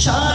child.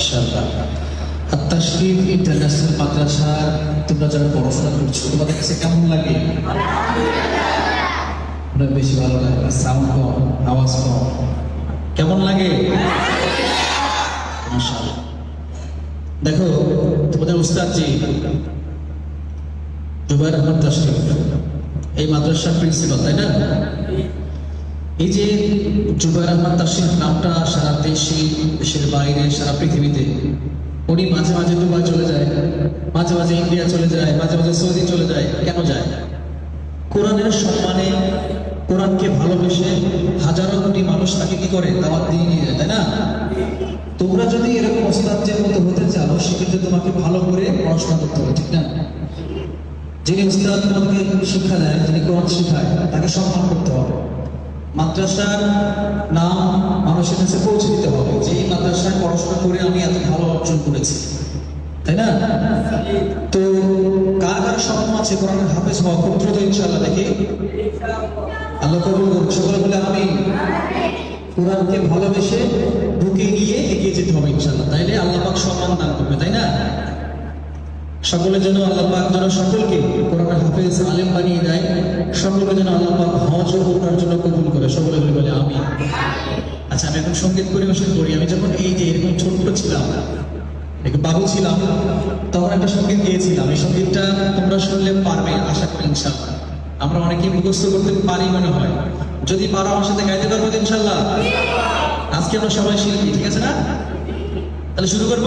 মাশাআল্লাহ। আত-তাশরিফ international মাদ্রাসা তোমরা যারা পড়াশোনা করছ, তোমাদের কাছে কেমন লাগে? বেশি ভালো লাগে সাউন্ড কম, আওয়াজ কম। কেমন লাগে? দেখো, তোমাদের উস্তাদ জি জুবাইর আহমদ তাশরিফ এই মাদ্রাসার প্রিন্সিপাল তাই না? এই যে জুবাইর আহমদ তাশরিফ নামটা সারা দেশে, দেশের বাইরে, সারা পৃথিবীতে, উনি মাঝে মাঝে দুবাই চলে যায়, মাঝে মাঝে ইন্ডিয়া চলে যায়, মাঝে মাঝে সৌদি চলে যায়, কেন যায়? কোরআনের সম্মানে, কোরআনকে ভালোবেসে হাজারো কোটি মানুষ তাকে কি করে? দাওয়াত দিয়ে নিয়ে যায়, তাই না? তোমরা যদি এরকম ওস্তাদের মতো হতে চাও, সেক্ষেত্রে তোমাকে ভালো করে পড়াশোনা করতে হবে, ঠিক না? যিনি উস্তাদ তোমাকে শিক্ষা দেয় যিনি কোরআন শেখায়, তাকে সম্মান করতে হবে। মাদ্রাসার নাম মানুষের কাছে পৌঁছে দিতে হবে যে এই মাদ্রাসায় পড়াশোনা করে আমি এত ভালো অর্জন করেছি। তাই না? তো কার কার স্বপ্ন আছে কোরআনের হাফেজ হওয়া খুব দ্রুত ইনশাআল্লাহ দেখি। আল্লাহ কবুল করুন বলে আমি কোরআনকে ভালোবেসে বুকে নিয়ে এগিয়ে যেতে হবে ইনশাল্লাহ তাইলে আল্লাহ পাক সম্মান দান করবে, তাই না? সকলের জন্য আল্লাহ পাক যেন সকলকে কোরআন হাফেজ আলেম বানিয়ে দেয়। সকলকে যেন আল্লাহ পাক হজ ও উমরার জন্য কবুল করে। সকলে বলে আমি আচ্ছা আমি এখন সংগীত পরিবেশন করি। আমি যখন এই যে এরকম ছোট্ট ছিলাম বাবু ছিলাম, তখন একটা সংগীত গিয়েছিলাম এই সঙ্গীতটা তোমরা শুনলে পারবে, আশা করি ইনশাল্লাহ আমরা অনেকেই মুখস্থ করতে পারি মনে হয়। যদি পারো আমার সাথে গাইতে পারব ইনশাল্লাহ আজকে আমরা সবাই শিল্পী, ঠিক আছে না? তাহলে শুরু করব?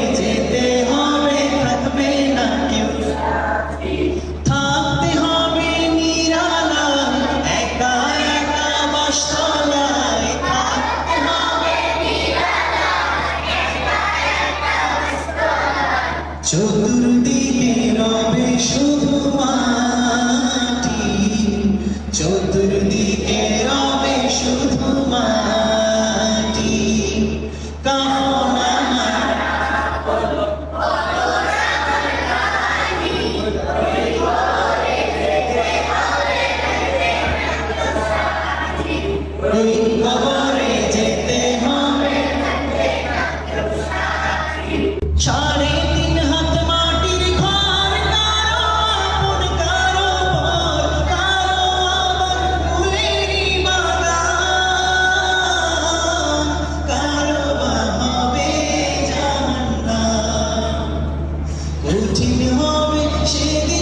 হবে সেদিন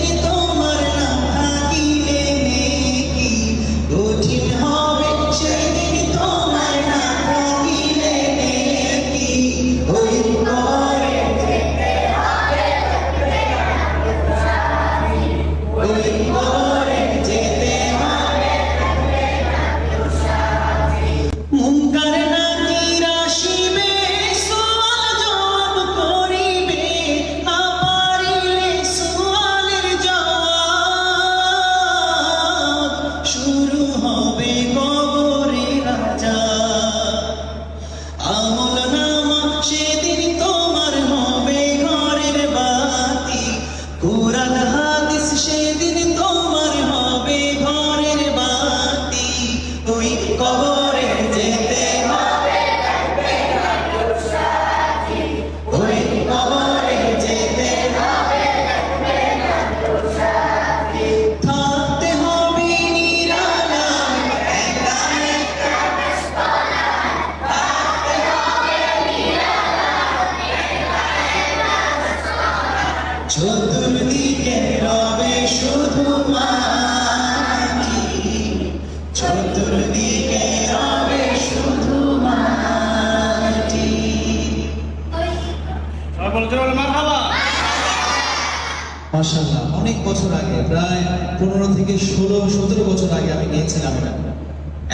কেউ সাথী। বছর আগে, প্রায় পনেরো থেকে ষোলো, সতেরো বছর আগে আমি গিয়েছিলাম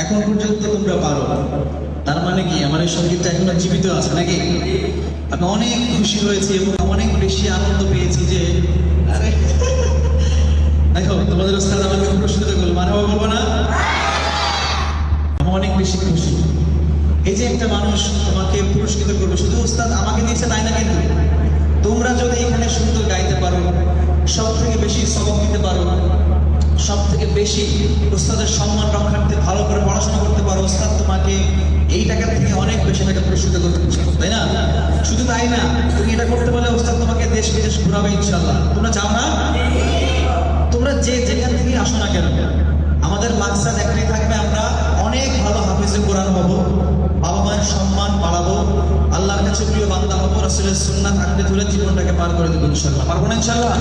এখন পর্যন্ত তোমরা পারো। তার মানে কি, আমার সঙ্গীতটা এখনও জীবিত আছে নাকি? আমি অনেক খুশি হয়েছি এবং অনেক বেশি আনন্দ পেয়েছি যে আরে দেখো তোমাদের ওস্তাদ আমাকে পুরস্কৃত করল মানে বলব না? আমি অনেক বেশি খুশি। এই যে একটা মানুষ তোমাকে পুরস্কৃত করবে, শুধু উস্তাদ আমাকে দিয়েছে তাই না কিন্তু? তোমরা যদি এখানে সুন্দর গাইতে পারো সব থেকে বেশি সবক দিতে পারো। সব থেকে বেশি উস্তাদের সম্মান রক্ষার্থে ভালো করে পড়াশোনা করতে পারো। উস্তাদ তোমাকে এই টাকার থেকে অনেক বেশি টাকা পুরস্কৃত করতে তাই না? শুধু তাই না, তুমি এটা করতে পারলে ওস্তাদ তোমাকে দেশ বিদেশ ঘুরাবে ইনশাল্লাহ তোমরা চাও না? তোমরা যে যেখান থেকে আসো না কেন, আমাদের মাকসাদ একটাই থাকবে আমরা অনেক ভালো হাফিজে কোরআন হব বাবা মায়ের সম্মান বাড়াবো আল্লাহর কাছে প্রিয় বান্দা হব রসুলের সুন্নাত আঁকড়ে ধরে জীবনটাকে পার করে দেবো ইনশাল্লাহ পারব না ইনশাল্লাহ